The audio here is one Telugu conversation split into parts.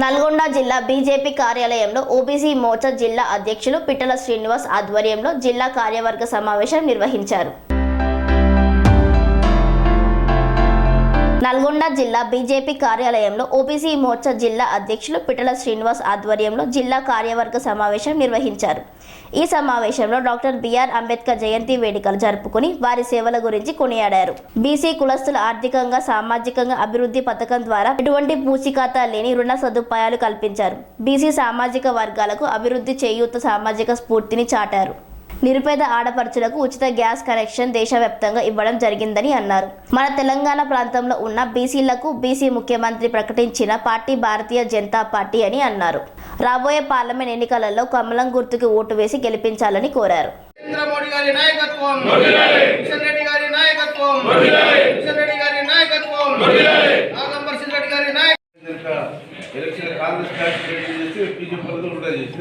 నల్గొండ జిల్లా బీజేపీ కార్యాలయంలో ఓబీసీ మోర్చా జిల్లా అధ్యక్షులు పిట్టల శ్రీనివాస్ ఆధ్వర్యంలో జిల్లా కార్యవర్గ సమావేశం నిర్వహించారు. నల్గొండ జిల్లా బీజేపీ కార్యాలయంలో ఓబీసీ మోర్చా జిల్లా అధ్యక్షులు పిటల శ్రీనివాస్ ఆధ్వర్యంలో జిల్లా కార్యవర్గ సమావేశం నిర్వహించారు. ఈ సమావేశంలో డాక్టర్ బిఆర్ అంబేద్కర్ జయంతి వేడుకలు జరుపుకుని వారి సేవల గురించి కొనియాడారు. బీసీ కులస్తుల ఆర్థికంగా సామాజికంగా అభివృద్ధి పథకం ద్వారా ఎటువంటి పూచికాత లేని రుణ సదుపాయాలు కల్పించారు. బీసీ సామాజిక వర్గాలకు అభివృద్ధి చేయూత సామాజిక స్ఫూర్తిని చాటారు. నిరుపేద ఆడపడుచులకు ఉచిత గ్యాస్ కనెక్షన్ దేశవ్యాప్తంగా ఇవ్వడం జరిగిందని అన్నారు. మన తెలంగాణ ప్రాంతంలో ఉన్న బీసీలకు బీసీ ముఖ్యమంత్రి ప్రకటించిన పార్టీ భారతీయ జనతా పార్టీ అని అన్నారు. రాబోయే పార్లమెంట్ ఎన్నికలలో కమలం గుర్తుకి ఓటు వేసి గెలిపించాలని కోరారు. ఎలక్షన్ కాంగ్రెస్ పార్టీ రెడీ చేసి బీజేపీ కూడా చేసి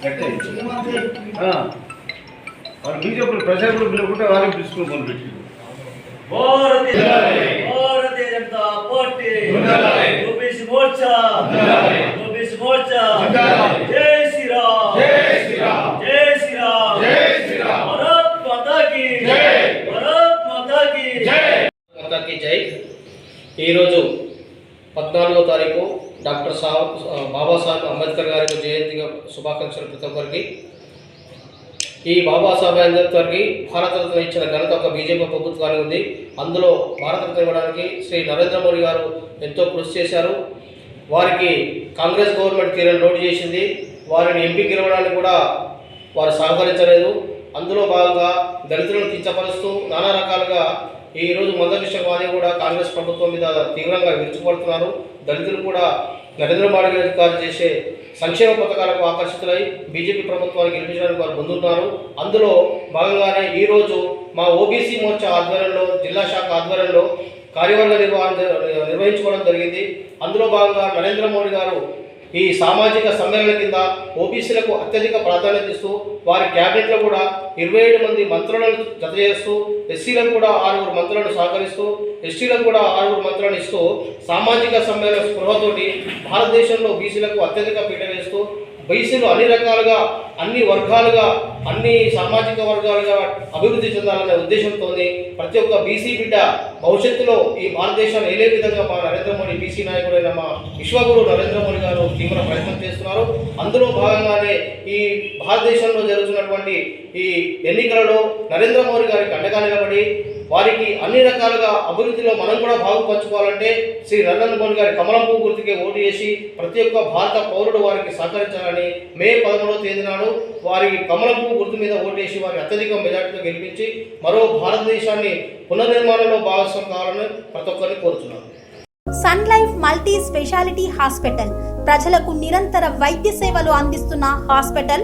కూడిపోయి వాళ్ళు బీజేపీ ప్రజలు లేకుంటే వాళ్ళకి తీసుకుని మొదలు పెట్టింది Bharatiya Bharatiya Janata Party OBC Morcha OBC Morcha జై శ్రీరామ్ జై శ్రీరామ్ జై శ్రీరామ్ జై శ్రీరామ్ భారత్ మాతా కీ జై భారత్ మాతా కీ జై మాతాకి జై ఈరోజు పద్నాలుగో తారీఖు డాక్టర్ సాహెబ్ బాబాసాహెబ్ అంబేద్కర్ గారి జయంతిగా శుభాకాంక్షలు ప్రతి ఒక్కరికి. ఈ బాబాసాహెబ్ అంబేద్కర్కి భారతరత్న ఇచ్చిన ఘనత ఒక బీజేపీ ప్రభుత్వానికి ఉంది. అందులో భారతరత్న ఇవ్వడానికి శ్రీ నరేంద్ర మోడీ గారు ఎంతో కృషి చేశారు. వారికి కాంగ్రెస్ గవర్నమెంట్ తీరని లోటు చేసింది. వారిని ఎంపీ గెలవడానికి కూడా వారు సహకరించలేదు. అందులో భాగంగా దళితులను కించపరుస్తూ నానా రకాలుగా ఈరోజు రోజు శర్మాని కూడా కాంగ్రెస్ ప్రభుత్వం మీద తీవ్రంగా విరుచుకుపడుతున్నారు. దళితులు కూడా నరేంద్ర మోడీ గారు చేసే సంక్షేమ పథకాలకు ఆకర్షితులై బీజేపీ ప్రభుత్వాన్ని గెలిపించడానికి వారు ముందున్నారు. అందులో భాగంగానే ఈరోజు మా ఓబీసీ మోర్చా ఆధ్వర్యంలో జిల్లా శాఖ ఆధ్వర్యంలో కార్యవర్గ నిర్వహణ నిర్వహించుకోవడం జరిగింది. అందులో భాగంగా నరేంద్ర మోడీ గారు ఈ సామాజిక సమ్మేళన కింద ఓబీసీలకు అత్యధిక ప్రాధాన్యత ఇస్తూ వారి క్యాబినెట్లో కూడా ఇరవై ఏడు మంది మంత్రులను జత చేస్తూ ఎస్సీలకు కూడా ఆరుగురు మంత్రులను సహకరిస్తూ ఎస్టీలకు కూడా ఆరుగురు మంత్రులను ఇస్తూ సామాజిక సమ్మేళన స్పృహతోటి భారతదేశంలో బీసీలకు అత్యధిక పీట వేస్తూ బీసీలు అన్ని రకాలుగా అన్ని వర్గాలుగా అన్ని సామాజిక వర్గాలుగా అభివృద్ధి చెందాలనే ఉద్దేశంతో ప్రతి ఒక్క బీసీ బిడ్డ భవిష్యత్తులో ఈ భారతదేశాన్ని ఏలే విధంగా మా నరేంద్ర మోడీ బీసీ నాయకుడైన మా విశ్వగురు నరేంద్ర మోడీ గారు తీవ్ర ప్రయత్నం చేస్తున్నారు. అందులో భాగంగానే ఈ భారతదేశంలో జరుగుతున్నటువంటి ఈ ఎన్నికలలో నరేంద్ర మోడీ గారికి అండగా నిలబడి వారికి అన్ని రకాలుగా అభివృద్ధిలో మనం కూడా భాగం పంచుకోవాలంటే శ్రీ నరేంద్ర మోడీ గారి కమలం పువ్వు గుర్తుకే ఓటు చేసి ప్రతి ఒక్క భారత పౌరుడు వారికి సహకరించాలని మే పదమూడవ తేదీ నాడు వారి కమలం పువ్వు గుర్తు మీద ఓటేసి వారిని అత్యధిక మెజార్టీతో గెలిపించి మరో భారతదేశాన్ని పునర్నిర్మాణంలో భాగస్వామి కావాలని ప్రతి ఒక్కరిని కోరుతున్నాను. Sun Life multi speciality hospital ప్రజలకు నిరంతర వైద్య సేవలు అందిస్తున్న హాస్పిటల్